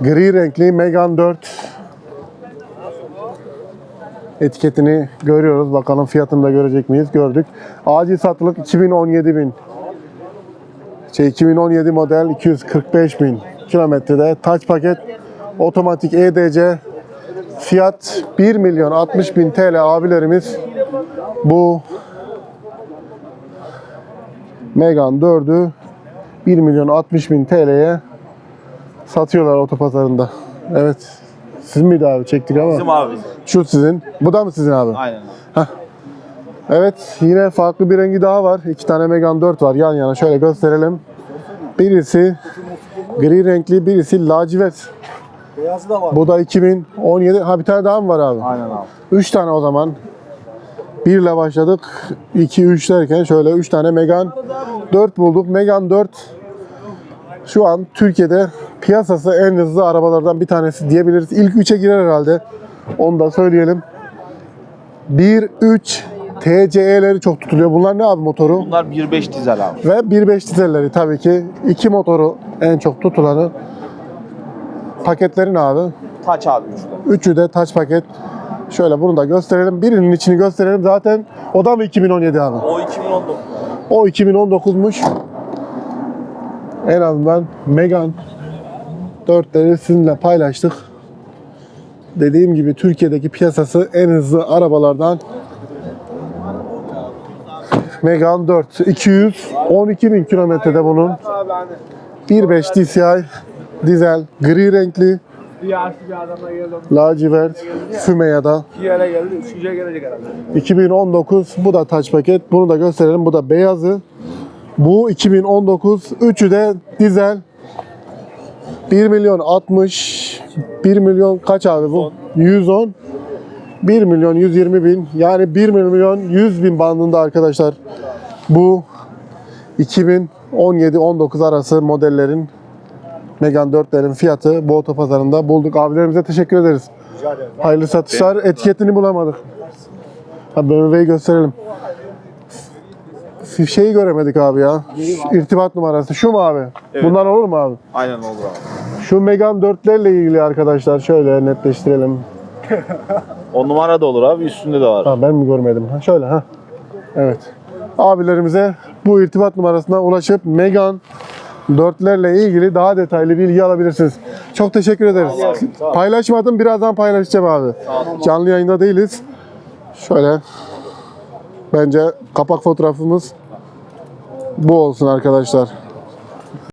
Gri renkli Megane 4 etiketini görüyoruz. Bakalım fiyatını da görecek miyiz? Gördük. Acil satılık 2017 bin. Şey 2017 model 245 bin kilometrede. Taç paket otomatik EDC fiyat 1 milyon 60 bin TL abilerimiz bu Megane 4'ü 1 milyon 60 bin TL'ye satıyorlar otopazarında. Evet. Sizin miydi abi? Çektik ama. Bizim abi. Şu sizin. Bu da mı sizin abi? Aynen. Evet. Yine farklı bir rengi daha var. İki tane Megane 4 var yan yana. Şöyle gösterelim. Birisi gri renkli, birisi lacivert. Beyazı da var. Bu da 2017. Ha bir tane daha mı var abi? Aynen abi. 3 tane o zaman. 1 ile başladık. 2 3 derken şöyle 3 tane Megane 4 bulduk. Megane 4 şu an Türkiye'de piyasası en hızlı arabalardan bir tanesi diyebiliriz. İlk 3'e girer herhalde. Onu da söyleyelim. 1 3 TCE'leri çok tutuluyor. Bunlar ne abi motoru? Bunlar 1.5 dizel abi. Ve 1.5 dizelleri tabii ki. iki motoru en çok tutulanı. Paketlerin abi. Taç abi üçlü. Üçü de taç paket. Şöyle bunu da gösterelim. Birinin içini gösterelim. Zaten o da mı 2017 abi? O 2019. O 2019'muş. En azından Megane 4'leri sizinle paylaştık. Dediğim gibi Türkiye'deki piyasası en hızlı arabalardan Megane 4. 212 bin kilometrede bunun. 1.5 DCI dizel gri renkli lacivert füme ya da Bir yere geldi. Üçüncüye gelecek herhalde. 2019 bu da taç paket. Bunu da gösterelim. Bu da beyazı. Bu 2019. Üçü de dizel. 1 milyon 60. 1 milyon kaç abi bu? 110. 1 milyon 120 bin. Yani 1 milyon 100 bin bandında arkadaşlar. Bu 2017-19 arası modellerin Megane 4'lerin fiyatı bu otopazarında bulduk. Abilerimize teşekkür ederiz. Hayırlı satışlar. Etiketini bulamadık. Ha BMW'yi gösterelim. Şeyi göremedik abi ya. Şu İrtibat numarası. Şu mu abi? Evet. Bundan olur mu abi? Aynen olur abi. Şu Megane 4'lerle ilgili arkadaşlar şöyle netleştirelim. 10 numara da olur abi. Üstünde de var. Ha, ben mi görmedim? Ha, şöyle ha. Evet. Abilerimize bu irtibat numarasına ulaşıp Megane 4'lerle ilgili daha detaylı bilgi alabilirsiniz. Çok teşekkür ederiz. Paylaşmadım. Birazdan paylaşacağım abi. Canlı yayında değiliz. Şöyle. Bence kapak fotoğrafımız bu olsun arkadaşlar.